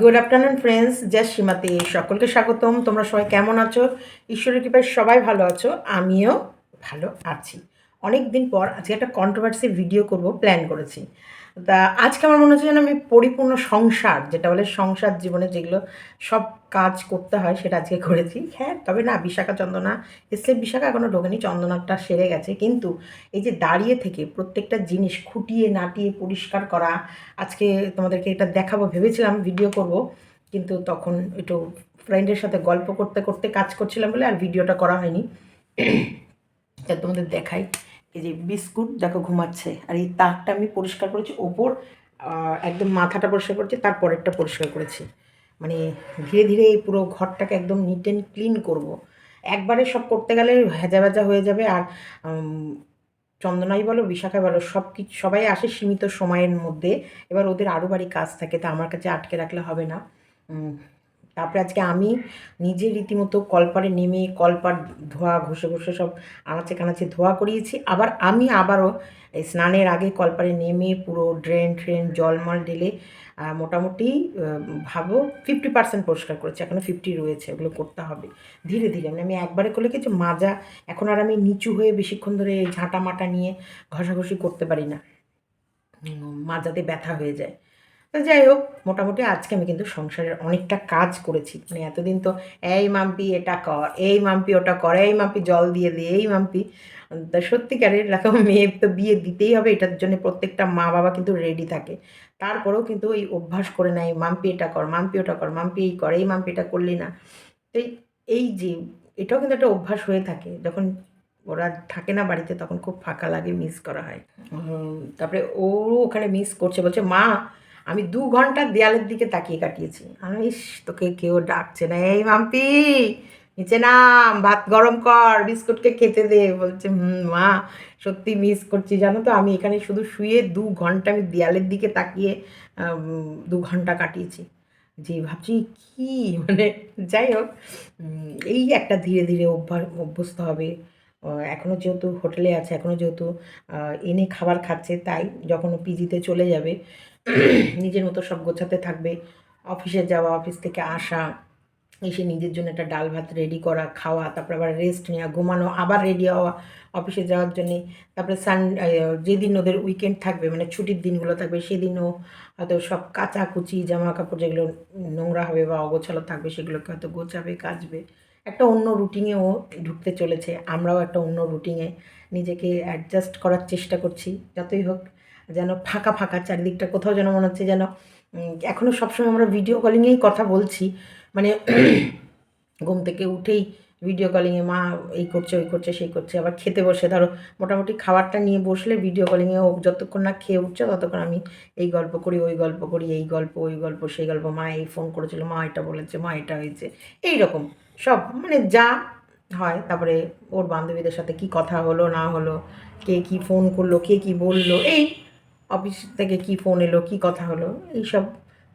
Good afternoon friends জয় শ্রীমাতি। সকলকে স্বাগতম। তোমরা সবাই কেমন আছো? ঈশ্বরের কৃপায় সবাই ভালো আছো। আমিও ভালো আছি। অনেক দিন পর আজকে একটা কন্ট্রোভার্সি ভিডিও করব প্ল্যান করেছি। তা আজকে আমার মনে হচ্ছে যেন আমি পরিপূর্ণ সংসার, যেটা বলে সংসার জীবনে যেগুলো সব কাজ করতে হয় সেটা আজকে করেছি। হ্যাঁ তবে না, বিশাখা চন্দনা, এসে বিশাখা এখনও ঢোকেনি, চন্দনাটা সেরে গেছে। কিন্তু এই যে দাঁড়িয়ে থেকে প্রত্যেকটা জিনিস খুঁটিয়ে নাটিয়ে পরিষ্কার করা, আজকে তোমাদেরকে এটা দেখাবো, ভেবেছিলাম ভিডিও করব, কিন্তু তখন একটু ফ্রেন্ডের সাথে গল্প করতে করতে কাজ করছিলাম বলে আর ভিডিওটা করা হয়নি। তা তোমাদের দেখাই। এই যে বিস্কুট, দেখো ঘুমাচ্ছে। আর এই তাকটা আমি পরিষ্কার করেছি, ওপর একদম মাথাটা পরিষ্কার করেছি তারপরেরটা পরিষ্কার করেছি। মানে ধীরে ধীরে এই পুরো ঘরটাকে একদম নিট অ্যান্ড ক্লিন করব। একবারে সব করতে গেলে ভেজা ভেজা হয়ে যাবে আর চন্দনাই বলো বিশাখাই বলো, সব কিছু সবাই আসে সীমিত সময়ের মধ্যে। এবার ওদের আরও বাড়ি কাজ থাকে, তা আমার কাছে আটকে রাখলে হবে না। তারপরে আজকে আমি নিজে রীতিমতো কলপারে নেমে কলপার ধোয়া, ঘষে ঘষে সব আনাচে কানাচে ধোয়া করিয়েছি। আবার আমি আবারও এই স্নানের আগে কলপারে নেমে পুরো ড্রেন ট্রেন, জলমল ঢেলে মোটামুটি ভাবো ফিফটি পার্সেন্ট পরিষ্কার করেছি। এখনও ফিফটি রয়েছে ওগুলো করতে হবে। ধীরে ধীরে মানে আমি একবারে করলে কিছু মাজা, এখন আর আমি নিচু হয়ে বেশিক্ষণ ধরে ঝাঁটা মাটা নিয়ে ঘষাঘষি করতে পারি না। মাজাতে ব্যথা হয়ে যায়। তো যাই হোক, মোটামুটি আজকে আমি কিন্তু সংসারের অনেকটা কাজ করেছি। মানে এতদিন তো, এই মাম্পি, এটা কর, এই মাম্পি, ওটা কর, এই মাম্পি, জল দিয়ে দে, এই মাম্পি। তা সত্যিকারের এরকম মেয়ে তো বিয়ে দিতেই হবে, এটার জন্য প্রত্যেকটা মা বাবা কিন্তু রেডি থাকে। তারপরেও কিন্তু ওই অভ্যাস করে নেয়, মাম্পি, এটা কর, মাম্পি, ওটা কর, মাম্পি এই কর, এই মাম্পি, এটা করলি না। তো এই- এই যে, এটাও কিন্তু একটা অভ্যাস হয়ে থাকে। যখন ওরা থাকে না বাড়িতে, তখন খুব ফাঁকা লাগে মিস করা হয়। তারপরে ওরও ওখানে মিস করছে, বলছে, মা আমি দু ঘণ্টা দেয়ালের দিকে তাকিয়ে কাটিয়েছি। আমি তোকে কেউ ডাকছে না। এই মাম্পি নিচে নাম ভাত গরম কর বিস্কুটকে খেতে দে। বলছে মা সত্যি মিস করছি। জানো তো আমি এখানে শুধু শুয়ে দু ঘণ্টা আমি দেয়ালের দিকে তাকিয়ে দু ঘণ্টা কাটিয়েছি। যে ভাবছি কি? মানে যাই হোক এই একটা ধীরে ধীরে অভ্যাস অভ্যস্ত হবে। আহ, এখনও যেহেতু হোটেলে আছে এখনও যেহেতু এনে খাবার খাচ্ছে তাই যখন পিজিতে চলে যাবে নিজের মতো সব গোছাতে থাকবে, অফিসে যাওয়া, অফিস থেকে আসা, এসে নিজের জন্য একটা ডাল ভাত রেডি করা, খাওয়া, তারপর আবার রেস্ট নেওয়া, ঘুমানো, আবার রেডি হওয়া, অফিসে যাওয়ার জন্যে, তারপরে সান যেদিন ওদের উইকেন্ড থাকবে মানে ছুটির দিনগুলো থাকবে, সেদিনও হয়তো সব কাচাকুচি জামা কাপড় যেগুলো নোংরা হবে বা অগোছালো থাকবে, সেগুলোকে হয়তো গোছাবে, কাচবে। একটা অন্য রুটিনেও ঢুকতে চলেছে, আমরাও একটা অন্য রুটিনে নিজেকে অ্যাডজাস্ট করার চেষ্টা করছি, যতই হোক। যেন ফাঁকা ফাঁকা চারিদিকটা কোথাও যেন মনে হচ্ছে যেন এখনও সবসময় আমরা ভিডিও কলিংয়েই কথা বলছি। মানে ঘুম থেকে উঠেই ভিডিও কলিংয়ে মা এই করছে, ওই করছে, সেই করছে, আবার খেতে বসে। ধরো মোটামুটি খাবারটা নিয়ে বসলে ভিডিও কলিংয়ে ও যতক্ষণ না খেয়ে উঠছে ততক্ষণ আমি এই গল্প করি, ওই গল্প করি, এই গল্প, ওই গল্প, সেই গল্প। মা এই ফোন করেছিল, মা এটা বলেছে, মা এটা হয়েছে। এই রকম সব মানে যা হয়। তারপরে ওর বান্ধবীদের সাথে কি কথা হলো, না হলো, কে কি ফোন করল, কে কি বলল, এই অফিস থেকে কি ফোন এলো, কি কথা হলো, এইসব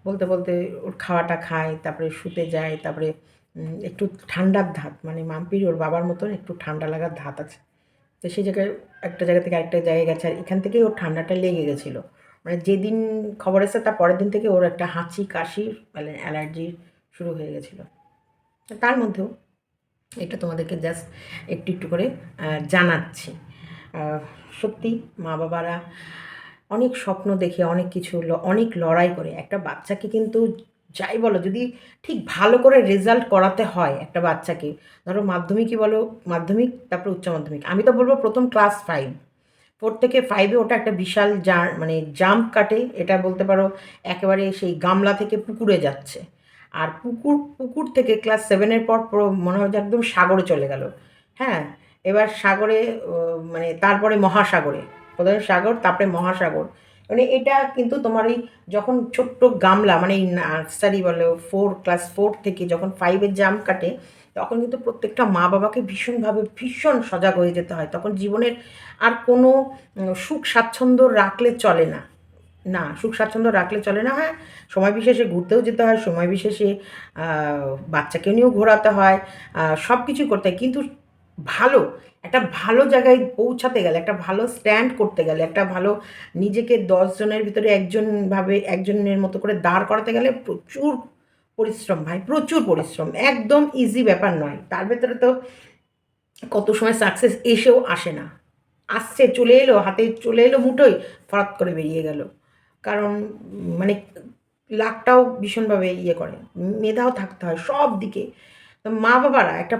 বলতে বলতে ওর খাওয়াটা খায়, তারপরে শুতে যায়, তারপরে একটু ঠান্ডার ধাত মানে মাম্পির, ওর বাবার মতন একটু ঠান্ডা লাগার ধাত আছে। তো সেই জায়গায়, একটা জায়গা থেকে আরেকটা জায়গায় গেছে, আর এখান থেকেই ওর ঠান্ডাটা লেগে গেছিল। মানে যেদিন খবর এসে তার পরের দিন থেকে ওর একটা হাঁচি, কাশি মানে অ্যালার্জি শুরু হয়ে গেছিল। তার মধ্যেও এটা তোমাদেরকে জাস্ট একটু একটু করে জানাচ্ছি। সত্যি মা বাবারা অনেক স্বপ্ন দেখে, অনেক কিছু অনেক লড়াই করে। একটা বাচ্চাকে কিন্তু যাই বলো, যদি ঠিক ভালো করে রেজাল্ট করাতে হয় একটা বাচ্চাকে, ধরো মাধ্যমিকই বলো, মাধ্যমিক তারপরে উচ্চ মাধ্যমিক। আমি তো বলব প্রথম ক্লাস ফাইভ ফোর থেকে ফাইভে ওটা একটা বিশাল জা মানে জাম্প কাটে। এটা বলতে পারো একেবারে সেই গামলা থেকে পুকুরে যাচ্ছে। আর পুকুর পুকুর থেকে ক্লাস সেভেনের পর মনে হয় যে একদম সাগরে চলে গেল। হ্যাঁ এবার সাগরে মানে তারপরে মহাসাগরে। প্রথমে সাগর, তারপরে মহাসাগর। মানে এটা কিন্তু তোমার এই যখন ছোট্ট গামলা মানে নার্সারি বলো ফোর ক্লাস ফোর থেকে যখন ফাইভের জাম্প কাটে, তখন কিন্তু প্রত্যেকটা মা বাবাকে ভীষণভাবে, ভীষণ সজাগ হয়ে যেতে হয়। তখন জীবনের আর কোনো সুখ স্বাচ্ছন্দ্য রাখলে চলে না। না, সুখ স্বাচ্ছন্দ্য রাখলে চলে না হ্যাঁ। সময় বিশেষে ঘুরতেও যেতে হয়, সময় বিশেষে বাচ্চাকে নিয়েও ঘোরাতে হয় সব কিছু করতে হয়। কিন্তু ভালো, একটা ভালো জায়গায় পৌঁছাতে গেলে, একটা ভালো স্ট্যান্ড করতে গেলে, একটা ভালো নিজেকে দশজনের ভিতরে একজনভাবে একজনের মতো করে দাঁড় করাতে গেলে প্রচুর পরিশ্রম ভাই, প্রচুর পরিশ্রম। একদম ইজি ব্যাপার নয়। তার ভেতরে তো কত সময় সাকসেস এসেও আসে না। আসছে, চলে এলো, হাতে চলে এলো মুঠোই ফরাত করে বেরিয়ে গেল। কারণ মানে লাকটাও ভীষণভাবে ইয়ে করে। মেধাও থাকতে হয় সব দিকে। তো মা বাবারা একটা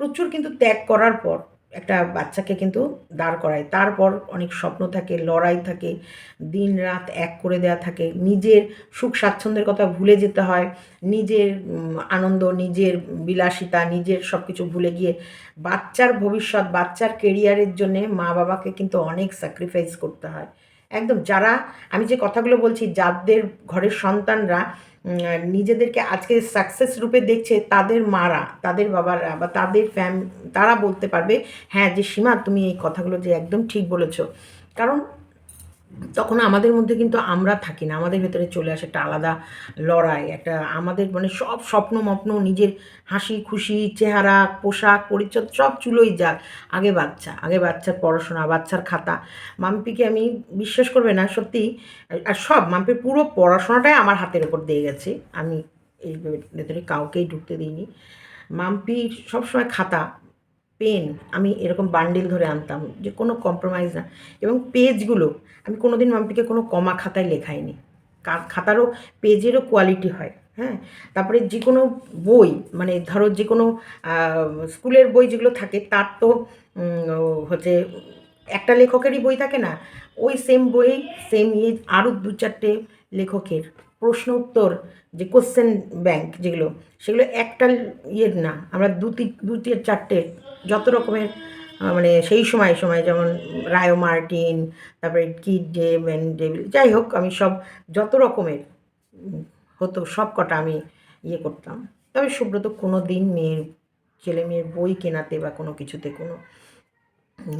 প্রচুর কিন্তু ত্যাগ করার পর একটা বাচ্চাকে কিন্তু দাঁড় করায়। তারপর অনেক স্বপ্ন থাকে, লড়াই থাকে, দিন রাত এক করে দেওয়া থাকে। নিজের সুখ স্বাচ্ছন্দ্যের কথা ভুলে যেতে হয়, নিজের আনন্দ, নিজের বিলাসিতা, নিজের সব কিছু ভুলে গিয়ে বাচ্চার ভবিষ্যৎ, বাচ্চার কেরিয়ারের জন্যে মা বাবাকে কিন্তু অনেক স্যাক্রিফাইস করতে হয়। একদম যারা, আমি যে কথাগুলো বলছি, যাদের ঘরের সন্তানরা নিজেদেরকে আজকে সাকসেস রূপে দেখছে তাদের মারা, তাদের বাবারা বা তাদের ফ্যাম তারা বলতে পারবে হ্যাঁ যে সীমা, তুমি এই কথাগুলো যে একদম ঠিক বলেছ। কারণ তখন আমাদের মধ্যে কিন্তু আমরা থাকি না। আমাদের ভেতরে চলে আসে একটা আলাদা লড়াই, একটা আমাদের মানে সব স্বপ্ন মপ্ন, নিজের হাসি, খুশি, চেহারা, পোশাক, পরিচ্ছদ সব চুলোই যাক আগে বাচ্চা, আগে বাচ্চার পড়াশোনা, বাচ্চার খাতা। মাম্পিকে আমি বিশ্বাস করবে না, সত্যি, আর সব, মাম্পির পুরো পড়াশোনাটাই আমার হাতের ওপর দিয়ে গেছে। আমি এই ভেতরে কাউকেই ঢুকতে দিইনি। মাম্পির সবসময় খাতা পেন আমি এরকম বান্ডিল ধরে আনতাম যে কোনো কম্প্রোমাইজ না। এবং পেজগুলো, আমি কোনো দিন মাম্পিকে কোনো কমা খাতায় লেখাইনি। খাতারও, পেজেরও কোয়ালিটি হয় হ্যাঁ? তারপরে যে কোনো বই মানে ধরো যে কোনো স্কুলের বই যেগুলো থাকে, তার তো হচ্ছে একটা লেখকেরই বই থাকে না? ওই সেম বই সেম ইয়ে আরও দু চারটে লেখকের প্রশ্ন উত্তর, যে কোশ্চেন ব্যাংক যেগুলো, সেগুলো একটা ইয়ের না। আমরা দু তিন দু চারটে যত রকমের মানে সেই সময় সময় যেমন রায়ো মার্টিন, তারপরে কিড ডে, ম্যান ডেভিল যাই হোক, আমি সব, যত রকমের হতো, সব কটা আমি ইয়ে করতাম। তবে সুব্রত কোনো দিন মেয়ের, ছেলে মেয়ের বই কেনাতে বা কোনো কিছুতে কোনো,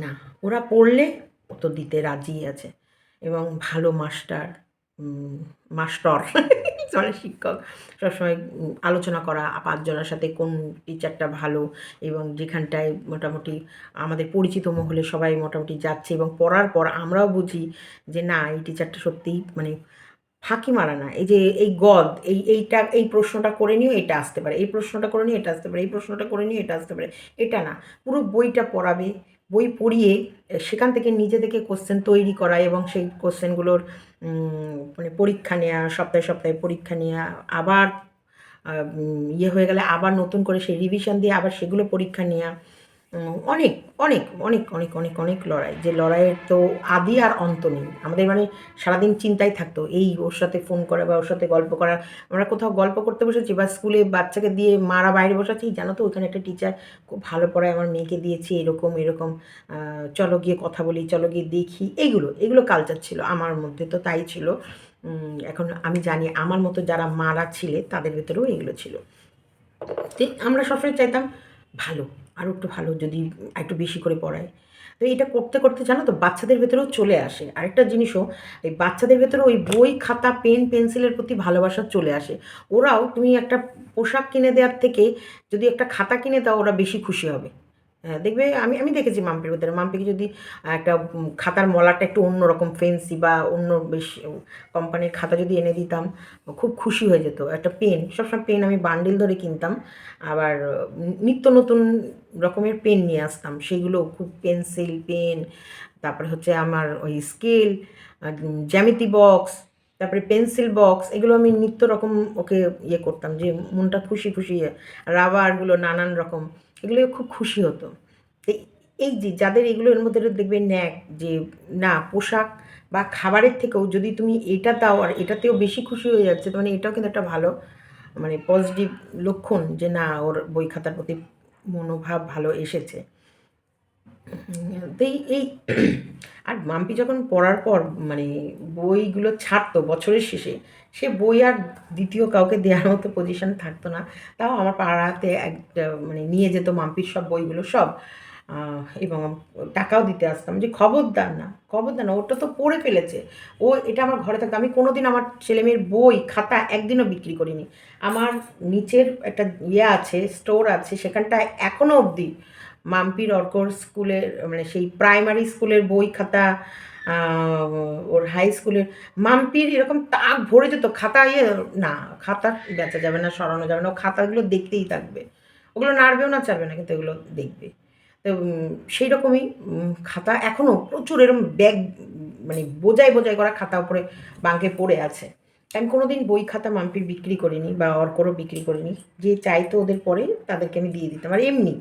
না, ওরা পড়লে ও তো দিতে রাজি আছে এবং ভালো মাস্টার মাস্টর। মানে শিক্ষক সবসময় আলোচনা করা পাঁচজনের সাথে কোন টিচারটা ভালো এবং যেখানটায় মোটামুটি আমাদের পরিচিত মহলে সবাই মোটামুটি যাচ্ছে এবং পড়ার পর আমরাও বুঝি যে না, এই টিচারটা সত্যিই মানে ফাঁকি মারা না। এই যে, এই গদ, এই, এইটা, এই প্রশ্নটা করে নিও, এটা আসতে পারে। এই প্রশ্নটা করে নিও, এটা আসতে পারে। এই প্রশ্নটা করে নিও, এটা আসতে পারে। এটা না, পুরো বইটা পড়াবে, বই পড়িয়ে সেখান থেকে নিজে থেকে কোশ্চেন তৈরি করা এবং সেই কোশ্চেনগুলোর মানে পরীক্ষা নেওয়া সপ্তাহে সপ্তাহে পরীক্ষা নেওয়া আবার ইয়ে হয়ে গেলে আবার নতুন করে সেই রিভিশন দিয়ে আবার সেগুলো পরীক্ষা নেওয়া অনেক অনেক অনেক অনেক অনেক অনেক লড়াই। যে লড়াইয়ের তো আদি আর অন্ত নেই। আমাদের মানে সারাদিন চিন্তাই থাকতো, এই ওর সাথে ফোন করা বা ওর সাথে গল্প করা। আমরা কোথাও গল্প করতে বসেছি বা স্কুলে বাচ্চাকে দিয়ে মারা বাইরে বসাচ্ছি জানো তো, ওখানে একটা টিচার খুব ভালো পড়ায়, আমার মেয়েকে দিয়েছি এরকম এরকম চলো গিয়ে কথা বলি, চলো গিয়ে দেখি, এইগুলো এগুলো কালচার ছিল, আমার মধ্যে তো তাই ছিল। এখন আমি জানি আমার মতো যারা মারা ছিলে, তাদের ভেতরেও এগুলো ছিল। আমরা সবসময় চাইতাম ভালো আরও একটু ভালো যদি একটু বেশি করে পড়ায়। তো এটা করতে করতে জানো তো বাচ্চাদের ভেতরেও চলে আসে। আরেকটা জিনিসও, এই বাচ্চাদের ভেতরে ওই বই, খাতা, পেন, পেন্সিলের প্রতি ভালোবাসা চলে আসে। ওরাও তুমি একটা পোশাক কিনে দেওয়ার থেকে যদি একটা খাতা কিনে দাও, ওরা বেশি খুশি হবে। দেখবে আমি আমি দেখেছি মাম্পির ভিতরে। মাম্পিকে যদি একটা খাতার মলাটা একটু অন্যরকম ফেন্সি বা অন্য বেশ কোম্পানির খাতা যদি এনে দিতাম, খুব খুশি হয়ে যেত। একটা পেন সবসময় পেন আমি বান্ডিল ধরে কিনতাম। আবার নিত্য নতুন রকমের পেন নিয়ে আসতাম। সেগুলো খুব পেন্সিল পেন তারপরে হচ্ছে আমার ওই স্কেল জ্যামিতি বক্স তারপরে পেন্সিল বক্স এগুলো আমি নিত্য রকম ওকে ইয়ে করতাম যে মনটা খুশি খুশি রাবারগুলো নানান রকম। এগুলো খুব খুশি হতো। এই যে যাদের এগুলো এর মধ্যে দেখবে ন্যাক, যে না, পোশাক বা খাবারের থেকেও যদি তুমি এটা দাও আর এটাতেও বেশি খুশি হয়ে যাচ্ছে মানে এটাও কিন্তু একটা ভালো মানে পজিটিভ লক্ষণ যে না, ওর বই খাতার প্রতি মনোভাব ভালো এসেছে। এই আর মাম্পি যখন পড়ার পর মানে বইগুলো ছাড়তো বছরের শেষে, সে বই আর দ্বিতীয় কাউকে দেওয়ার মতো পজিশন থাকতো না। তাও আমার পাড়াতে একটা মানে নিয়ে যেত মাম্পির সব বইগুলো সব। এবং টাকাও দিতে আসতাম। যে খবরদার না খবরদার না, ওটা তো পড়ে ফেলেছে। ও, এটা আমার ঘরে থাকতো। আমি কোনো দিন আমার ছেলেমেয়ের বই, খাতা একদিনও বিক্রি করিনি। আমার নিচের একটা ইয়ে আছে স্টোর আছে, সেখানটায় এখনও অবধি মাম্পির অর্কর স্কুলের মানে সেই প্রাইমারি স্কুলের বই খাতা ওর হাই স্কুলের, মাম্পির এরকম তাক ভরে যেত, খাতা ইয়ে না, খাতা বেচা যাবে না, সরানো যাবে না, ও খাতাগুলো দেখতেই থাকবে। ওগুলো নাড়বেও না, চাড়বে না, কিন্তু এগুলো দেখবে। তো সেই রকমই খাতা এখনও প্রচুর এরকম ব্যাগ মানে বোঝাই বোঝাই করা খাতা উপরে বাঙ্কে পড়ে আছে। আমি কোনোদিন বই খাতা মাম্পির বিক্রি করিনি বা অর্করও বিক্রি করিনি। যে চাইতো ওদের পরে, তাদেরকে আমি দিয়ে দিতাম। আর এমনি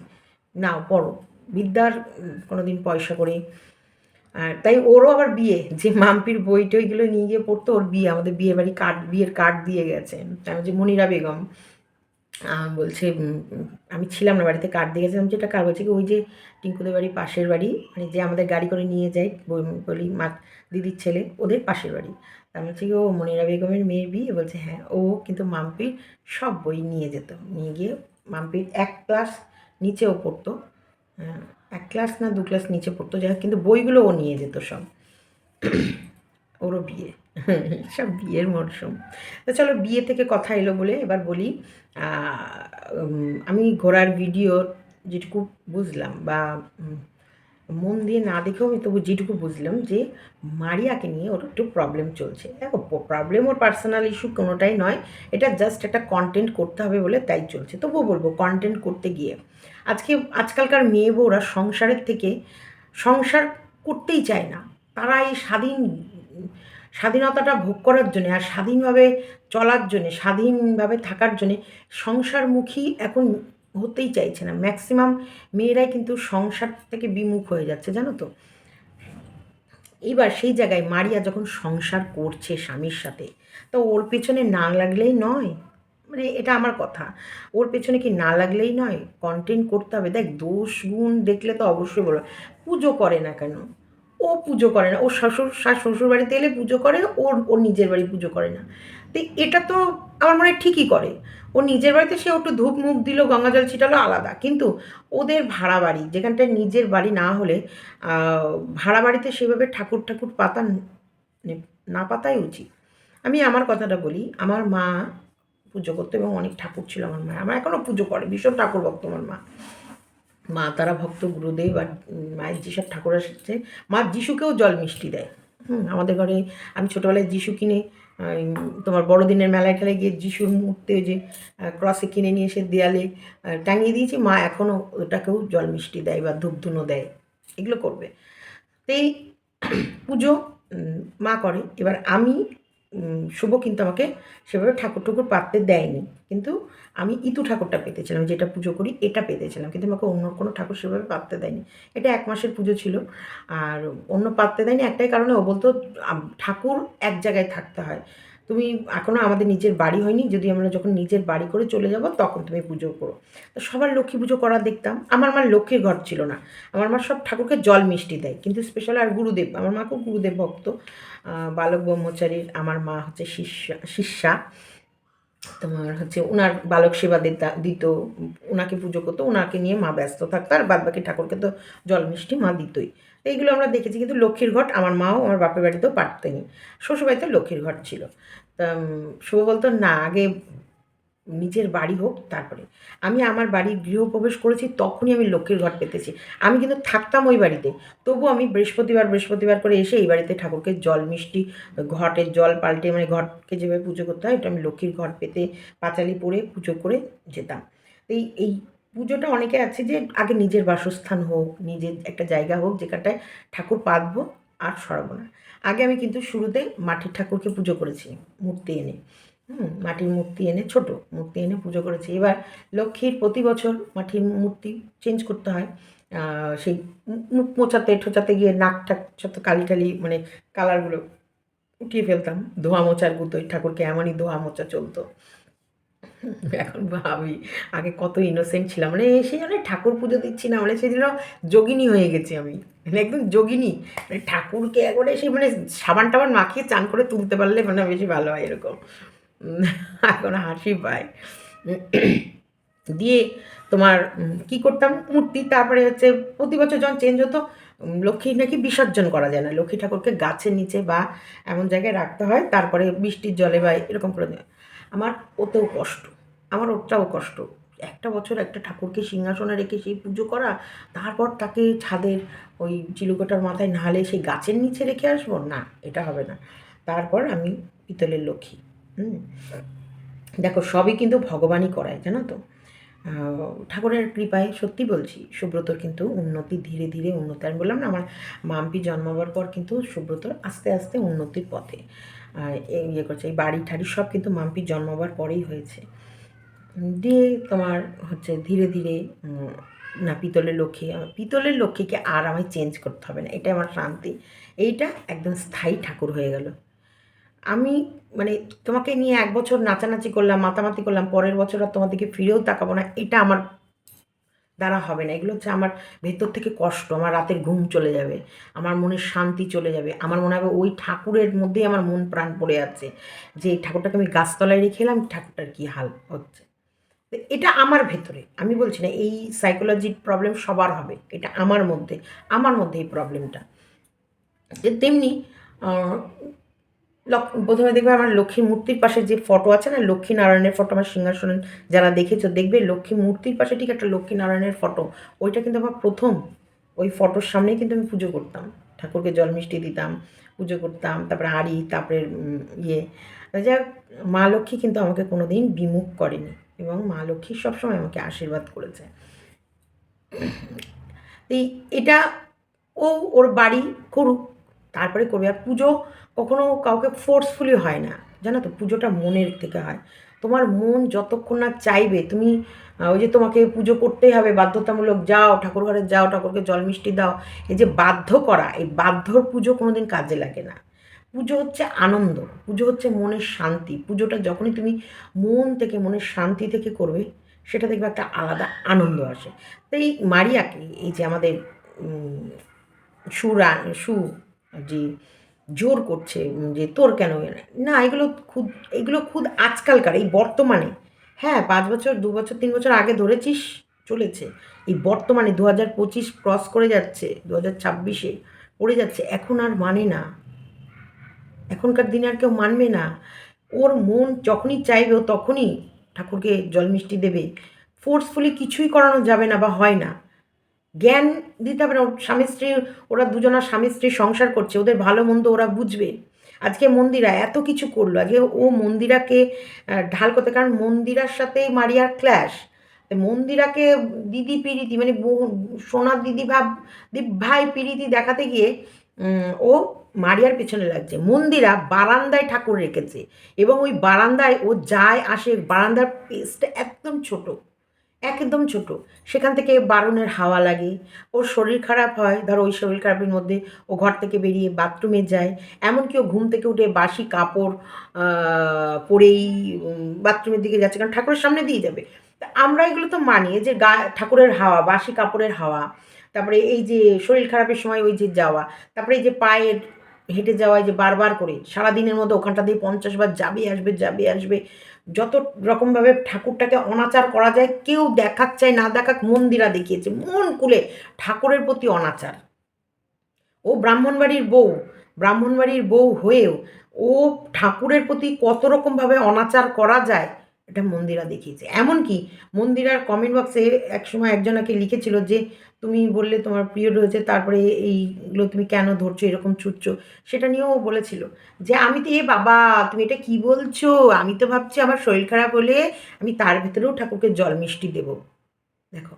নাও পড়ো। বিদ্যার উম, কোনোদিন পয়সা করে। আর তাই ওরও আবার বিয়ে। যে মাম্পির বই টইগুলো নিয়ে গিয়ে পড়তো ওর বিয়ে আমাদের বিয়ে বাড়ি কার্ড বিয়ের কার্ড দিয়ে গেছেন তাই যে মনিরা বেগম বলছে আমি ছিলাম না বাড়িতে কার্ড দিয়ে গেছিলাম যেটা কার? বলছে কি ওই যে টিঙ্কুদের বাড়ি পাশের বাড়ি মানে যে আমাদের গাড়ি করে নিয়ে যায় বলি মা দিদির ছেলে ওদের পাশের বাড়ি। তার বলছে কি ও মনিরা বেগমের মেয়ের বিয়ে? বলছে হ্যাঁ ও কিন্তু মাম্পির সব বই নিয়ে যেত। নিয়ে গিয়ে মাম্পির এক ক্লাস নিচেও পড়তো। এক ক্লাস না দু ক্লাস নিচে পড়তো। যাই কিন্তু বইগুলো ও নিয়ে যেত সব। ওরও বিয়ে। সব বিয়ের মরশুম। তো চলো, বিয়ে থেকে কথা এলো বলে এবার বলি আমি ঘোরার ভিডিও যেটুকু বুঝলাম বা মন দিয়ে না দেখেও আমি তবু যেটুকু বুঝলাম যে মারিয়াকে নিয়ে ওর একটু প্রবলেম চলছে। দেখো প্রবলেম ওর পার্সোনাল ইস্যু কোনোটাই নয়, এটা জাস্ট একটা কন্টেন্ট করতে হবে বলে তাই চলছে। তবুও বলব কন্টেন্ট করতে গিয়ে। আজকে, আজকালকার মেয়ে বউরা সংসারের থেকে সংসার করতেই চায় না। তারা এই স্বাধীন, স্বাধীনতাটা ভোগ করার জন্যে আর স্বাধীনভাবে চলার জন্যে, স্বাধীনভাবে থাকার জন্যে সংসারমুখী এখন হতেই চাইছে না। ম্যাক্সিমাম মেয়েরাই কিন্তু সংসার থেকে বিমুখ হয়ে যাচ্ছে, জানো তো? এইবার সেই জায়গায় মারিয়া যখন সংসার করছে স্বামীর সাথে, তো ওর পেছনে না লাগলেই নয়। মানে এটা আমার কথা। ওর পেছনে কি না লাগলেই নয়? কন্টেন্ট করতে হবে। দেখ, দোষ গুণ দেখলে তো অবশ্যই বলো। পুজো করে না কেন? ও পুজো করে না, ও শ্বশুর শাশ শ্বশুর বাড়িতে এলে পুজো করে, ওর ওর নিজের বাড়ি পুজো করে না। তো এটা তো আমার মনে হয় ঠিকই করে। ও নিজের বাড়িতে সে একটু ধূপ মুখ দিল, গঙ্গা জল ছিটালো, আলাদা। কিন্তু ওদের ভাড়া বাড়ি, যেখানটায় নিজের বাড়ি না হলে ভাড়া বাড়িতে সেভাবে ঠাকুর ঠাকুর পাতা না পাতাই উচিত। আমি আমার কথাটা বলি, আমার মা পুজো করতো এবং অনেক ঠাকুর ছিল আমার মা আমার এখনও পুজো করে, ভীষণ ঠাকুর ভক্ত আমার মা। মা, তারা ভক্ত, গুরুদেব আর মায়ের যেসব ঠাকুর আসছে, মা যিশুকেও জল মিষ্টি দেয়। হুম, আমাদের ঘরে আমি ছোটোবেলায় যিশু কিনে তোমার বড়দিনের মেলায় টেলায় গিয়ে যিশুর মুহূর্তে যে ক্রসে কিনে নিয়ে এসে দেয়ালে টাঙিয়ে দিয়েছি, মা এখনও ওটাকেও জল মিষ্টি দেয় বা ধূপধুনো দেয়, এগুলো করবে। তো এই পুজো মা করে। এবার আমি শুভ কিন্তু আমাকে সেভাবে ঠাকুর ঠাকুর পাততে দেয়নি। কিন্তু আমি ইতু ঠাকুরটা পেতেছিলাম, যেটা পুজো করি, এটা পেতেছিলাম। কিন্তু আমাকে অন্য কোনো ঠাকুর সেভাবে পাততে দেয়নি। এটা এক মাসের পুজো ছিল। আর অন্য পাততে দেয়নি, একটাই কারণে ও বলতো ঠাকুর এক জায়গায় থাকতে হয়। তুমি এখনও আমাদের নিজের বাড়ি হয়নি, যদি আমরা যখন নিজের বাড়ি করে চলে যাব, তখন তুমি পুজো করো। তো সবার লক্ষ্মী পুজো করা দেখতাম। আমার মার লক্ষ্মীর ঘর ছিল না। আমার মা সব ঠাকুরকে জল মিষ্টি দেয়। কিন্তু স্পেশাল আর গুরুদেব, আমার মাকেও গুরুদেব ভক্ত। বালক ব্রহ্মচারীর, আমার মা হচ্ছে শিষ্যা শিষ্যা। তোমার হচ্ছে ওনার বালক সেবা দিতা, দিত ওনাকে পুজো করতো ওনাকে নিয়ে মা ব্যস্ত থাকতো, আর বাদ বাকি ঠাকুরকে তো জল মিষ্টি মা দিতই। এইগুলো আমরা দেখেছি, কিন্তু লক্ষ্মীর ঘট আমার মাও আমার বাপের বাড়িতেও পারতেনি। শ্বশুরবাড়িতে লক্ষ্মীর ঘট ছিল। তা শুভ বলতো না, আগে নিজের বাড়ি হোক তারপরে। আমি আমার বাড়ি গৃহপ্রবেশ করেছি, তখনই আমি লক্ষ্মীর ঘট পেতেছি। আমি কিন্তু থাকতাম ওই বাড়িতে। তবু আমি বৃহস্পতিবার বৃহস্পতিবার করে এসে এই বাড়িতে ঠাকুরকে জল মিষ্টি, ঘটের জল পাল্টে মানে ঘটকে যেভাবে পুজো করতে হয় এটা আমি লক্ষ্মীর ঘট পেতে পাঁচালি পরে পুজো করে যেতাম। এই এই পুজোটা অনেকে আছে যে আগে নিজের বাসস্থান হোক, নিজের একটা জায়গা হোক যেখানটায় ঠাকুর পাতবো আর সরাবো না। আগে আমি কিন্তু শুরুতে মাটির ঠাকুরকে পুজো করেছি, মূর্তি এনে। হুম, মাটির মূর্তি এনে, ছোট মূর্তি এনে পুজো করেছি। এবার লক্ষ্মীর প্রতি বছর মাটির মূর্তি চেঞ্জ করতে হয়। সেই মুখ মোছাতে ঠোচাতে গিয়ে নাক টাক যত কালি টালি মানে কালারগুলো উঠিয়ে ফেলতাম। ধোয়া মোচার গুতোই ঠাকুরকে এমনই ধোয়া মোচা চলতো। এখন ভাবি, আগে কত ইনোসেন্ট ছিলাম। মানে সেই জন্য ঠাকুর পুজো দিচ্ছি না মানে সেই জন্য যোগিনী হয়ে গেছি আমি। মানে একদম যোগিনী। মানে ঠাকুরকে একবারে সেই মানে সাবান টাবান মাখিয়ে চান করে তুলতে পারলে মানে বেশি ভালো হয় এরকম। এখন হাসি পায়। দিয়ে তোমার কি করতাম? মূর্তি, তারপরে হচ্ছে প্রতি বছর যখন চেঞ্জ হতো লক্ষ্মী নাকি বিসর্জন করা যায় না। লক্ষ্মী ঠাকুরকে গাছের নিচে বা এমন জায়গায় রাখতে হয়, তারপরে বৃষ্টির জলে বা এরকম করে। আমার ওতেও কষ্ট। আমার ওটাও কষ্ট। একটা বছর একটা ঠাকুরকে সিংহাসনে রেখে সেই পুজো করা, তারপর তাকে ছাদের ওই চিলুকোটার মাথায় নাহলে সেই গাছের নিচে রেখে আসব? না, এটা হবে না। তারপর আমি পিতলের লক্ষ্মী। হুম। দেখো, সবই কিন্তু ভগবানই করায়, জানো তো? ঠাকুরের কৃপায় সত্যি বলছি, সুব্রতর কিন্তু উন্নতি ধীরে ধীরে উন্নতি, আমি বললাম না, আমার মাম্পি জন্মাবার পর কিন্তু সুব্রতর আস্তে আস্তে উন্নতির পথে ইয়ে করছে, এই বাড়ি ঠাড়ি সব কিন্তু মাম্পি জন্মাবার পরেই হয়েছে। দিয়ে তোমার হচ্ছে ধীরে ধীরে না, পিতলের লক্ষ্মী পিতলের লক্ষ্মীকে আর আমায় চেঞ্জ করতে হবে না এটা আমার শান্তি। এইটা একদম স্থায়ী ঠাকুর হয়ে গেল। আমি মানে তোমাকে নিয়ে এক বছর নাচানাচি করলাম, মাতামাতি করলাম, পরের বছর আর তোমার দিকে ফিরেও তাকাবো না, এটা আমার দ্বারা হবে না। এগুলো হচ্ছে আমার ভেতর থেকে কষ্ট, আমার রাতের ঘুম চলে যাবে, আমার মনের শান্তি চলে যাবে, আমার মনে হবে ওই ঠাকুরের মধ্যেই আমার মন প্রাণ পড়ে আছে, যে এই ঠাকুরটাকে আমি গাছতলায় রেখে এলাম, ঠাকুরটার কী হাল হচ্ছে? এটা আমার ভেতরে, আমি বলছি না এই সাইকোলজির প্রবলেম সবার হবে, এটা আমার মধ্যে আমার মধ্যে এই প্রবলেমটা তেমনি প্রথমে দেখবে আমার লক্ষ্মী মূর্তির পাশে যে ফটো আছে না লক্ষ্মী নারায়ণের ফটো, আমার সিংহাসনে যারা দেখেছ দেখবে লক্ষ্মী মূর্তির পাশে ঠিক একটা লক্ষ্মী নারায়ণের ফটো। ওইটা কিন্তু আমার প্রথম। ওই ফটোর সামনেই কিন্তু আমি পুজো করতাম। ঠাকুরকে জল মিষ্টি দিতাম, পুজো করতাম, তারপরে আড়ি তারপরে ইয়ে। যাক, মা লক্ষ্মী কিন্তু আমাকে কোনো দিন বিমুখ করেনি এবং মা লক্ষ্মী সবসময় আমাকে আশীর্বাদ করেছে। এই, এটা ও ওর বাড়ি করুক, তারপরে করবে। আর পুজো কখনো কাউকে ফোর্সফুলি হয় না। জানো তো, পুজোটা মনের থেকে হয়। তোমার মন যতক্ষণ না চাইবে, তুমি ওই যে তোমাকে পুজো করতেই হবে, বাধ্যতামূলক যাও, ঠাকুর ঘরে যাও, ঠাকুরকে জল মিষ্টি দাও, এই যে বাধ্য করা, এই বাধ্যর পুজো কোনোদিন কাজে লাগে না। পুজো হচ্ছে আনন্দ, পুজো হচ্ছে মনের শান্তি। পুজোটা যখনই তুমি মন থেকে, মনের শান্তি থেকে করবে, সেটা দেখবে একটা আলাদা আনন্দ আসে। তো এই মারিয়াকে, এই যে আমাদের সুরা, সু, যে জোর করছে যে তোর কেন না? এগুলো খুদ এগুলো খুদ আজকালকার, এই বর্তমানে। হ্যাঁ পাঁচ বছর, দু বছর, তিন বছর আগে ধরেছিস, চলেছে। এই বর্তমানে দু হাজার পঁচিশ ক্রস করে যাচ্ছে, দু হাজার ছাব্বিশে পড়ে যাচ্ছে, এখন আর মানে না। এখনকার দিনে আর কেউ মানবে না। ওর মন যখনই চাইবে তখনই ঠাকুরকে জল মিষ্টি দেবে। ফোর্সফুলি কিছুই করানো যাবে না বা হয় না। জ্ঞান দিতে হবে না। স্বামী স্ত্রী, ওরা দুজনা স্বামী স্ত্রী সংসার করছে, ওদের ভালো মন্দ ওরা বুঝবে। আজকে মন্দিরা এত কিছু করল, আজকে ও মন্দিরাকে ঢাল করতে, কারণ মন্দিরার সাথে মারিয়ার ক্ল্যাশ মন্দিরাকে দিদি পিরিতি মানে বোন- সোনার দিদি ভাব ভাই পিরিতি দেখাতে গিয়ে ও মারিয়ার পেছনে লাগছে। মন্দিরা বারান্দায় ঠাকুর রেখেছে এবং ওই বারান্দায় ও যায় আসে, বারান্দার পেস্টটা একদম ছোট। একদম ছোট। সেখান থেকে বারণের হাওয়া লাগে। ওর শরীর খারাপ হয়। ধরো ওই শরীর খারাপের মধ্যে ও ঘর থেকে বেরিয়ে বাথরুমে যায়। এমনকি ও ঘুম থেকে উঠে বাসি কাপড় পরেই বাথরুমের দিকে যাচ্ছে। কারণ ঠাকুরের সামনে দিয়ে যাবে। আমরা এগুলো তো মানি। যে গা, ঠাকুরের হাওয়া, বাসি কাপড়ের হাওয়া, তারপরে এই যে শরীর খারাপের সময় ওই যে যাওয়া, তারপরে এই যে পায়ের হেঁটে যাওয়ায় যে বারবার করে, সারাদিনের মধ্যে ওখানটা দিয়ে পঞ্চাশ বার যাবে, আসবে যাবে, আসবে যত রকমভাবে ঠাকুরটাকে অনাচার করা যায়, কেউ দেখাক চায়, না দেখাক মন্দিরা দেখিয়েছে, মন কুলে ঠাকুরের প্রতি অনাচার। ও ব্রাহ্মণবাড়ির বউ ব্রাহ্মণবাড়ির বউ হয়েও ও ঠাকুরের প্রতি কত রকমভাবে অনাচার করা যায় এটা মন্দিরা দেখিয়েছে। এমনকি মন্দিরার কমেন্ট বক্সে একসময় একজনাকে লিখেছিল যে, তুমি বললে তোমার পিরিয়ড হয়েছে তারপরে এইগুলো তুমি কেন ধরছো, এরকম ছুটছো? সেটা নিয়েও বলেছিল যে, আমি তো, এ বাবা, তুমি এটা কি বলছো? আমি তো ভাবছি আমার শরীর খারাপ হলে আমি তার ভিতরেও ঠাকুরকে জল মিষ্টি দেব। দেখো,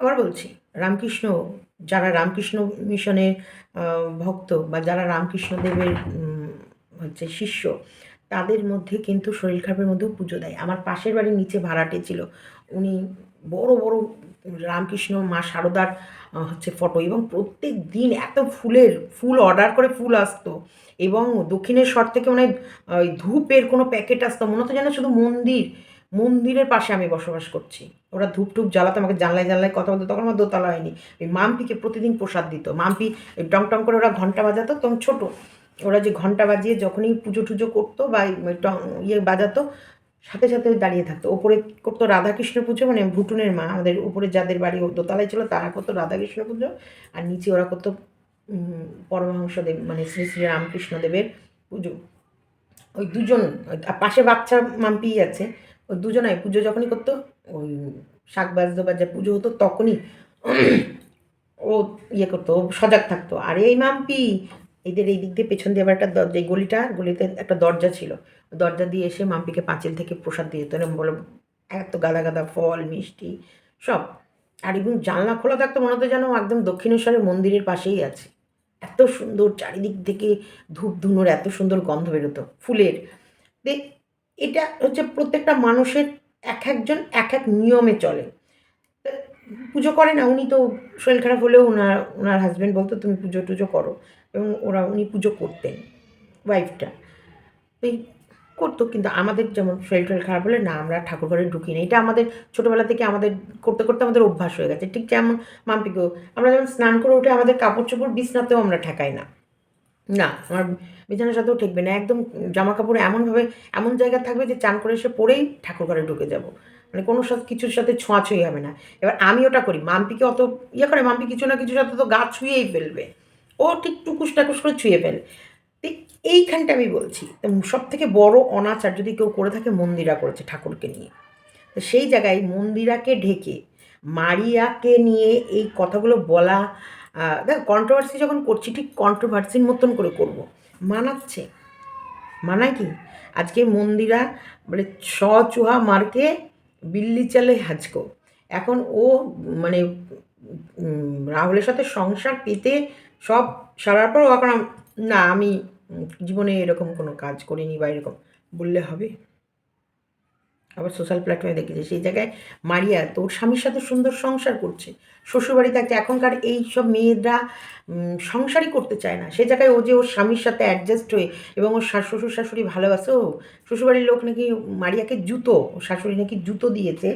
আবার বলছি, রামকৃষ্ণ, যারা রামকৃষ্ণ মিশনের ভক্ত বা যারা রামকৃষ্ণ দেবের হচ্ছে শিষ্য তাদের মধ্যে কিন্তু শরীর খারাপের মধ্যেও পুজো দেয়। আমার পাশের বাড়ির নিচে ভাড়াটে ছিল। উনি বড় বড় রামকৃষ্ণ, মা শারদার হচ্ছে ফটো এবং প্রত্যেক দিন এত ফুলের, ফুল অর্ডার করে ফুল আসতো এবং দক্ষিণেশ্বর থেকে মানে ওই ধূপের কোনো প্যাকেট আসতো। মনে হতো যেন শুধু মন্দির, মন্দিরের পাশে আমি বসবাস করছি। ওরা ধূপ টুপ জ্বালাতো, আমাকে জানলায় জানলায় কথা বলতো, তখন আমার দোতলা হয়নি। ওই মাম্পিকে প্রতিদিন প্রসাদ দিত। মাম্পি টং টং করে ওরা ঘণ্টা বাজাতো, তখন ছোটো। ওরা যে ঘণ্টা বাজিয়ে যখনই পুজো টুজো করতো বা ইয়ে বাজাতো, সাথে সাথে দাঁড়িয়ে থাকতো। ওপরে করতো রাধাকৃষ্ণ পুজো মানে ভুটুনের মা, আমাদের উপরে যাদের বাড়ি দোতলায় ছিল, তারা করতো রাধাকৃষ্ণ পুজো। আর নিচে ওরা করতো পরমহংসদেব মানে শ্রী শ্রী রামকৃষ্ণদেবের পুজো। ওই দুজন পাশে বাচ্চা মাম্পি আছে, ওই দুজনাই পুজো যখনই করতো, ওই শাক বাজতো বা যা পুজো হতো তখনই ও ইয়ে করতো সজাগ থাকতো। আর এই মাম্পি এদের এই দিক দিয়ে পেছন দিয়ে একটা এই গলিটা, গলিতে একটা দরজা ছিল। দরজা দিয়ে এসে মাম্পিকে পাঁচিল থেকে প্রসাদ দিয়ে যেত বলে এত গাদা গাদা ফল, মিষ্টি, সব। আর এবং জানলা খোলা থাকতো মনে হতো যেন একদম দক্ষিণেশ্বরের মন্দিরের পাশেই আছে। এত সুন্দর চারিদিক থেকে ধূপ ধুনোর এত সুন্দর গন্ধ বেরোতো ফুলের। দে, এটা হচ্ছে প্রত্যেকটা মানুষের এক একজন এক এক নিয়মে চলে। পুজো করে না, উনি তো শরীর খারাপ হলেও ওনার ওনার হাজব্যান্ড বলতো, তুমি পুজো টুজো করো। এবং ওরা উনি পুজো করতেন ওয়াইফটা এই করতো, কিন্তু আমাদের যেমন শরীর টরীর খারাপ হলে না, আমরা ঠাকুর ঘরে ঢুকি না। এটা আমাদের ছোটোবেলা থেকে আমাদের করতে করতে আমাদের অভ্যাস হয়ে গেছে। ঠিক যেমন মাম্পিকেও আমরা যেমন স্নান করে উঠে আমাদের কাপড় চোপড় বিছনাতেও আমরা ঠেকাই না। না, আমার বিছানার সাথেও ঠেকবে না। একদম জামা কাপড় এমনভাবে, এমন জায়গা থাকবে যে চান করে এসে পরেই ঠাকুর ঘরে ঢুকে যাব। মানে কোনো সাথে কিছুর সাথে ছোঁয়াছুঁই হবে না। এবার আমি ওটা করি। মাম্পিকে অত ইয়ে করে, মাম্পি কিছু না কিছুর সাথে তো গা ছুঁয়েই ফেলবে। ও ঠিক টুকুস টাকুস করে ছুঁয়ে ফেলে। তো এইখানটা আমি বলছি সব থেকে বড় অনাচার যদি কেউ করে থাকে, মন্দিরা করেছে ঠাকুরকে নিয়ে। তো সেই জায়গায় মন্দিরাকে ঢেকে, মারিয়াকে নিয়ে এই কথাগুলো বলা দেখ কন্ট্রোভার্সি যখন করছি, ঠিক কন্ট্রোভার্সির মতন করে করব। মানাচ্ছে। মানায় কি? আজকে মন্দিরা মানে ছ চুহা মার্কে বিল্লি চালে হাজকো এখন ও মানে রাহুলের সাথে সংসার পেতে সব সারার পর ও এখন না, আমি জীবনে এরকম কোনো কাজ করিনি বা এরকম। বললে হবে। আবার সোশ্যাল প্ল্যাটফর্মে দেখেছি সেই জায়গায় মারিয়া তোর স্বামীর সাথে সুন্দর সংসার করছে। শ্বশুরবাড়ি থাকতে এখনকার এই সব মেয়েরা সংসারই করতে চায় না। সে জায়গায় ও যে ওর স্বামীর সাথে অ্যাডজাস্ট হয়ে এবং ওর শ্বশুর শাশুড়ি ভালোবাসে, ও শ্বশুরবাড়ির লোক নাকি মারিয়াকে জুতো শাশুড়ি নাকি জুতো দিয়েছে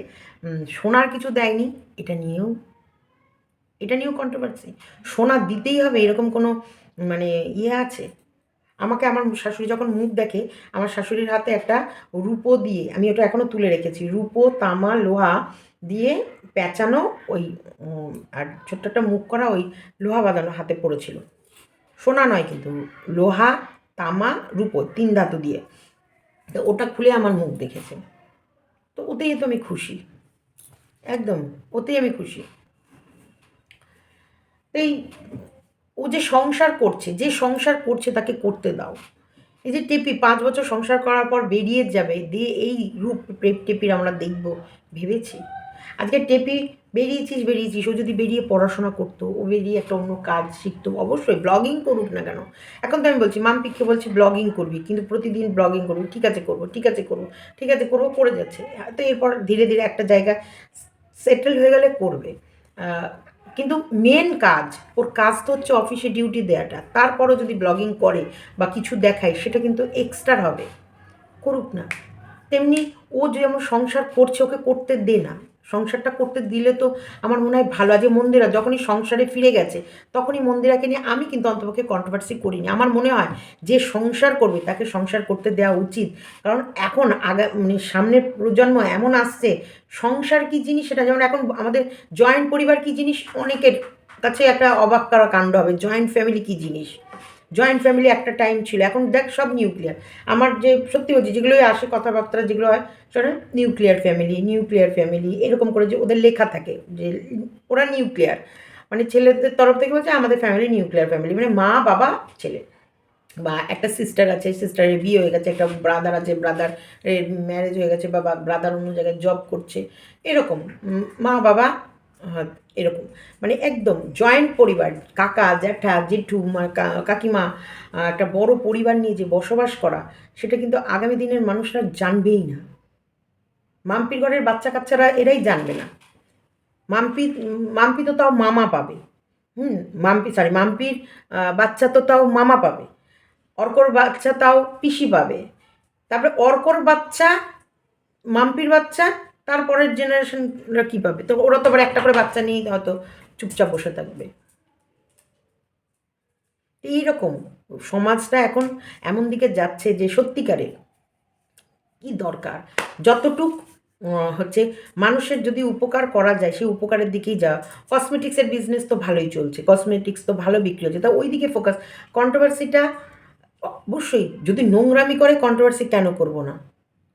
সোনার কিছু দেয়নি, এটা নিয়েও এটা নিয়েও কন্ট্রোভার্সি সোনা দিতেই হবে এরকম কোনো মানে ইয়ে আছে? আমাকে আমার শাশুড়ি যখন মুখ দেখে, আমার শাশুড়ির হাতে একটা রূপো দিয়ে, আমি ওটা এখনও তুলে রেখেছি, রূপো, তামা, লোহা দিয়ে পেঁচানো ওই আর ছোট্ট একটা মুখ করা ওই লোহা বাঁধানো হাতে পড়েছিল। সোনা নয় কিন্তু, লোহা, তামা, রূপো, তিন ধাতু দিয়ে। তো ওটা খুলে আমার মুখ দেখেছে। তো ওতেই তো আমি খুশি। একদম, ওতেই আমি খুশি। এই ও যে সংসার করছে, যে সংসার করছে তাকে করতে দাও। এই যে টেপি, পাঁচ বছর সংসার করার পর বেরিয়ে যাবে, দিয়ে এই রূপ প্রেপ টেপির আমরা দেখব, ভেবেছি। আজকে টেপি, বেরিয়েছিস বেরিয়েছিস, ও যদি বেরিয়ে পড়াশোনা করতো, ও বেরিয়ে একটা অন্য কাজ শিখতো, অবশ্যই ব্লগিং করুক না কেন। এখন তো আমি বলছি মাম্পিককে বলছি ব্লগিং করবি, কিন্তু প্রতিদিন ব্লগিং করবি, ঠিক আছে করব, ঠিক আছে করব, ঠিক আছে করব করে যাচ্ছে। তো এরপর ধীরে ধীরে একটা জায়গা সেটেল হয়ে গেলে করবে। কিন্তু মেন কাজ, ওর কাজ তো হচ্ছে অফিসে ডিউটি দেওয়াটা তারপরও যদি ব্লগিং করে বা কিছু দেখায়, সেটা কিন্তু এক্সট্রা হবে। করুক না। তেমনি ও যেমন সংসার করছে, ওকে করতে দে না। সংসারটা করতে দিলে তো আমার মনে হয় ভালো। আজকে মন্দিরা যখনই সংসারে ফিরে গেছে, তখনই মন্দিরাকে নিয়ে আমি কিন্তু অন্তপক্ষে কন্ট্রোভার্সি করিনি। আমার মনে হয় যে সংসার করবে তাকে সংসার করতে দেওয়া উচিত। কারণ এখন আগা মানে সামনের প্রজন্ম এমন আসছে, সংসার কী জিনিস সেটা? যেমন এখন আমাদের জয়েন্ট পরিবার কী জিনিস? অনেকের কাছে একটা অবাক করা কাণ্ড হবে। জয়েন্ট ফ্যামিলি কী জিনিস? জয়েন্ট ফ্যামিলি একটা টাইম ছিল। এখন দেখ, সব নিউক্লিয়ার আমার যে, সত্যি বলছি, যেগুলোই আসে, কথাবার্তা যেগুলো হয়, সেটা নিউক্লিয়ার ফ্যামিলি নিউক্লিয়ার ফ্যামিলি এরকম করে যে ওদের লেখা থাকে যে, ওরা নিউক্লিয়ার মানে ছেলেদের তরফ থেকে বলছে, আমাদের ফ্যামিলি নিউক্লিয়ার ফ্যামিলি মানে মা, বাবা, ছেলে। বা একটা সিস্টার আছে সিস্টারের বিয়ে হয়ে গেছে, একটা ব্রাদার আছে ব্রাদার ম্যারেজ হয়ে গেছে, বা ব্রাদার অন্য জায়গায় জব করছে। এরকম। মা, বাবা এরকম। মানে একদম জয়েন্ট পরিবার, কাকা, জ্যাঠা, জেঠু কাকিমা একটা বড় পরিবার নিয়ে যে বসবাস করা, সেটা কিন্তু আগামী দিনের মানুষরা জানবেই না। মাম্পির ঘরের বাচ্চা কাচ্চারা এরাই জানবে না। মাম্পি মাম্পি তো তাও মামা পাবে। হুম, মাম্পি সরি মাম্পির বাচ্চা তো তাও মামা পাবে। অর্কর বাচ্চা তাও পিসি পাবে। তারপরে অর্কর বাচ্চা, মাম্পির বাচ্চা তারপরের জেনারেশনরা কী পাবে? তো ওরা তো আবার একটা করে বাচ্চা নিয়েই হয়তো চুপচাপ বসে থাকবে। এইরকম সমাজটা এখন এমন দিকে যাচ্ছে যে সত্যিকারের কি দরকার? যতটুক হচ্ছে মানুষের যদি উপকার করা যায়, সেই উপকারের দিকেই যা কসমেটিক্সের বিজনেস তো ভালোই চলছে কসমেটিক্স তো ভালো বিক্রি হচ্ছে। তা ওই দিকে ফোকাস কন্ট্রোভার্সিটা অবশ্যই, যদি নোংরামি করে কন্ট্রোভার্সি কেন করব না?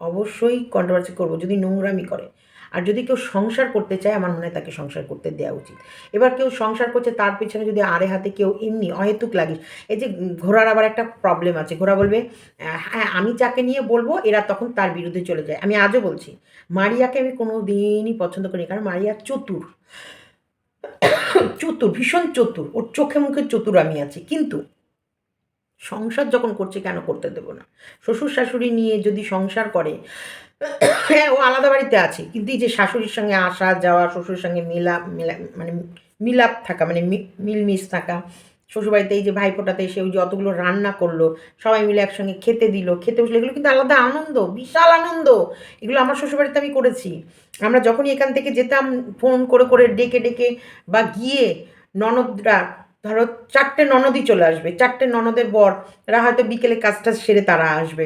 অবশ্যই কন্ট্রোভার্সি করব, যদি নোংরামি করে। আর যদি কেউ সংসার করতে চায়, আমার মনে হয় তাকে সংসার করতে দেওয়া উচিত। এবার কেউ সংসার করছে, তার পেছনে যদি আরে হাতে কেউ এমনি অহেতুক লাগিস, এই যে ঘোড়ার আবার একটা প্রবলেম আছে, ঘোড়া বলবে হ্যাঁ আমি যাকে নিয়ে বলব, এরা তখন তার বিরুদ্ধে চলে যায়। আমি আজও বলছি, মারিয়াকে আমি কোনো দিনই পছন্দ করি কারণ মারিয়া চতুর। চতুর, ভীষণ চতুর। ওর চোখে মুখে চতুর আমি আছি। কিন্তু সংসার যখন করছে কেন করতে দেবো না? শ্বশুর শাশুড়ি নিয়ে যদি সংসার করে হ্যাঁ ও আলাদা বাড়িতে আছে, কিন্তু এই যে শাশুড়ির সঙ্গে আসা যাওয়া, শ্বশুরের সঙ্গে মিলাপ মিলা মানে মিলাপ থাকা মানে মিলমিশ থাকা, শ্বশুরবাড়িতে এই যে ভাইফোঁটাতে এসে ওই যে অতগুলো রান্না করল, সবাই মিলে একসঙ্গে খেতে দিল, খেতে বসল, এগুলো কিন্তু আলাদা আনন্দ, বিশাল আনন্দ। এগুলো আমার শ্বশুরবাড়িতে আমি করেছি। আমরা যখনই এখান থেকে যেতাম, ফোন করে করে ডেকে ডেকে বা গিয়ে ননদরা ধরো চারটে ননদই চলে আসবে, চারটে ননদের বর, এরা হয়তো বিকেলে কাজ টাজ সেরে তারা আসবে।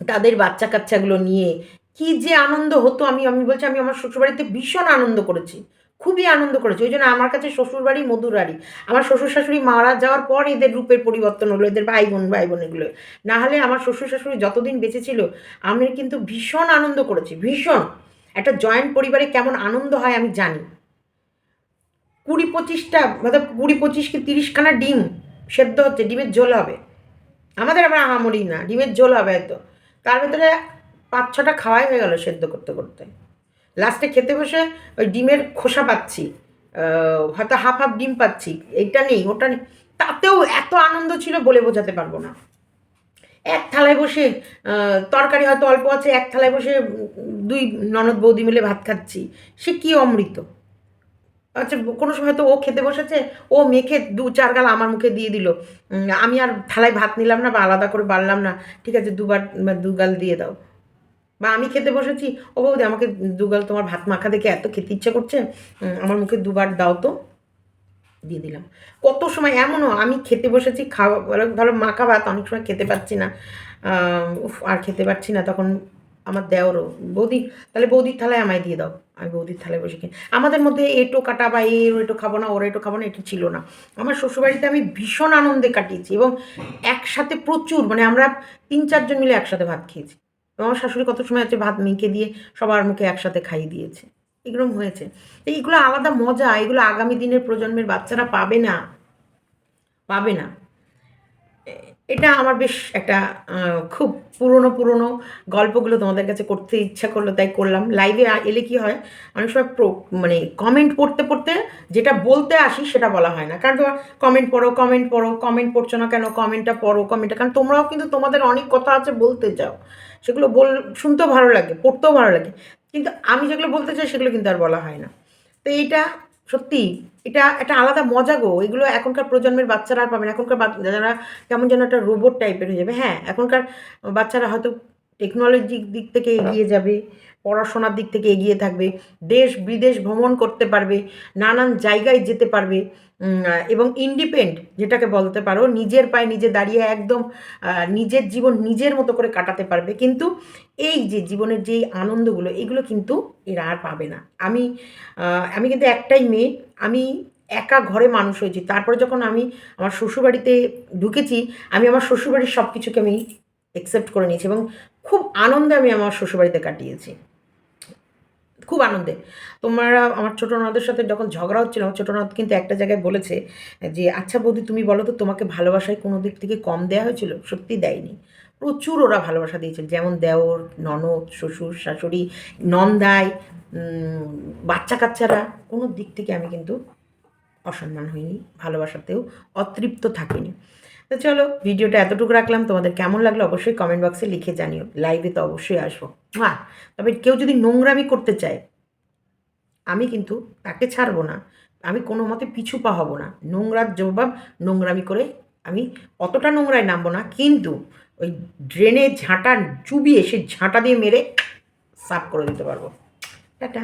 তাদের বাচ্চা কাচ্চাগুলো নিয়ে কি যে আনন্দ হতো আমি আমি বলছি, আমি আমার শ্বশুরবাড়িতে ভীষণ আনন্দ করেছি, খুবই আনন্দ করেছি। ওই জন্য আমার কাছে শ্বশুরবাড়ি মধুরারি আমার শ্বশুর শাশুড়ি মারা যাওয়ার পর এদের রূপের পরিবর্তন হলো, এদের ভাই বোন ভাই বোন এগুলো। না হলে আমার শ্বশুর শাশুড়ি যতদিন বেঁচে ছিল, আমি কিন্তু ভীষণ আনন্দ করেছি, ভীষণ। একটা জয়েন্ট পরিবারে কেমন আনন্দ হয় আমি জানি। কুড়ি পঁচিশটা মানে কুড়ি পঁচিশ কি তিরিশখানা ডিম সেদ্ধ হচ্ছে, ডিমের ঝোল হবে। আমাদের আবার আহামরি না, ডিমের ঝোল হবে হয়তো তার ভেতরে পাঁচ ছটা খাওয়াই হয়ে গেল সেদ্ধ করতে করতে। লাস্টে খেতে বসে ওই ডিমের খোসা পাচ্ছি হয়তো হাফ হাফ ডিম পাচ্ছি, এইটা নেই, ওটা নেই। তাতেও এত আনন্দ ছিল বলে বোঝাতে পারব না। এক থালায় বসে তরকারি হয়তো অল্প আছে, এক থালায় বসে দুই ননদ বৌদি মিলে ভাত খাচ্ছি, সে কী অমৃত? আচ্ছা কোনো সময় তো ও খেতে বসেছে ও মেখে দু চার গাল আমার মুখে দিয়ে দিল। আমি আর থালায় ভাত নিলাম না বা আলাদা করে বাড়লাম না। ঠিক আছে দুবার দু গাল দিয়ে দাও। বা আমি খেতে বসেছি ও বৌদি আমাকে দুগাল তোমার ভাত মাখা দেখে এত খেতে ইচ্ছে করছে আমার মুখে দুবার দাও তো। দিয়ে দিলাম। কত সময় এমনও আমি খেতে বসেছি খাওয়া ধরো মাখা ভাত অনেক সময় খেতে পারছি না। উফ, আর খেতে পারছি না তখন আমার দেওরও। বৌদি তাহলে বৌদির থালায় আমায় দিয়ে দাও। আমি বৌদির থালায় বসে খেয়ে আমাদের মধ্যে এটো কাটা বা এর এটো খাব না, ওর এটো খাব না, এটা ছিল না। আমার শ্বশুরবাড়িতে আমি ভীষণ আনন্দে কাটিয়েছি এবং একসাথে প্রচুর মানে আমরা তিন চারজন মিলে একসাথে ভাত খেয়েছি। এবং আমার শাশুড়ি কত সময় আছে ভাত মেখে দিয়ে সবার মুখে একসাথে খাইয়ে দিয়েছে। এগুলো হয়েছে। এইগুলো আলাদা মজা, এগুলো আগামী দিনের প্রজন্মের বাচ্চারা পাবে না। পাবে না। এটা আমার বেশ একটা খুব পুরনো পুরনো গল্পগুলো তোমাদের কাছে করতে ইচ্ছা করল, তাই করলাম। লাইভে এলে কি হয়, অনেক সময় প্র- মানে কমেন্ট পড়তে পড়তে যেটা বলতে আসি সেটা বলা হয় না। কারণ তোমার কমেন্ট পড়ো কমেন্ট পড়ো কমেন্ট পড়ছো না কেন কমেন্টটা পড়ো কমেন্টটা কারণ তোমরাও কিন্তু তোমাদের অনেক কথা আছে বলতে চাও। সেগুলো বল, শুনতেও ভালো লাগে, পড়তেও ভালো লাগে। কিন্তু আমি যেগুলো বলতে চাই সেগুলো কিন্তু আর বলা হয় না। তো এইটা সত্যি এটা একটা আলাদা মজা গো। এগুলো এখনকার প্রজন্মের বাচ্চারা আর পাবে না। এখনকার যারা কেমন যেন একটা রোবট টাইপের হয়ে যাবে। হ্যাঁ এখনকার বাচ্চারা হয়তো টেকনোলজির দিক থেকে এগিয়ে যাবে। পড়াশোনার দিক থেকে এগিয়ে থাকবে, দেশ বিদেশ ভ্রমণ করতে পারবে, নানান জায়গায় যেতে পারবে এবং ইন্ডিপেন্ড যেটাকে বলতে পারো, নিজের পায়ে নিজে দাঁড়িয়ে একদম নিজের জীবন নিজের মতো করে কাটাতে পারবে। কিন্তু এই যে জীবনের যেই আনন্দগুলো, এগুলো কিন্তু এরা আর পাবে না। আমি আমি কিন্তু একটাই মেয়ে, আমি একা ঘরে মানুষ হয়েছি। তারপরে যখন আমি আমার শ্বশুরবাড়িতে ঢুকেছি, আমি আমার শ্বশুরবাড়ির সব কিছুকে আমি অ্যাকসেপ্ট করে নিয়েছি এবং খুব আনন্দে আমি আমার শ্বশুরবাড়িতে কাটিয়েছি। খুব আনন্দে। তোমরা আমার ছোটো ননদের সাথে যখন ঝগড়া হচ্ছিল, আমার ছোটো ননদ কিন্তু একটা জায়গায় বলেছে যে আচ্ছা বৌদি, তুমি বলো তো, তোমাকে ভালোবাসায় কোনো দিক থেকে কম দেওয়া হয়েছিল? সত্যি দেয়নি। প্রচুর ওরা ভালোবাসা দিয়েছিল, যেমন দেওর, ননদ, শ্বশুর, শাশুড়ি, নন্দাই বাচ্চা কাচ্চারা কোনো দিক থেকে আমি কিন্তু অসম্মান হইনি, ভালোবাসাতেও অতৃপ্ত থাকিনি। তো চলো, ভিডিওটা এতটুকু রাখলাম। তোমাদের কেমন লাগল অবশ্যই কমেন্ট বক্সে লিখে জানিও। লাইভে তো অবশ্যই আসব। হ্যাঁ তবে কেউ যদি নোংরামি করতে চায়, আমি কিন্তু তাকে ছাড়বো না। আমি কোনো মতে পিছু পা হব না। নোংরার জবাব নোংরামি করে আমি অতটা নোংরায় নামবো না। কিন্তু ওই ড্রেনে ঝাঁটা, চুবিয়ে সে ঝাঁটা দিয়ে মেরে সাফ করে দিতে পারব। টাটা।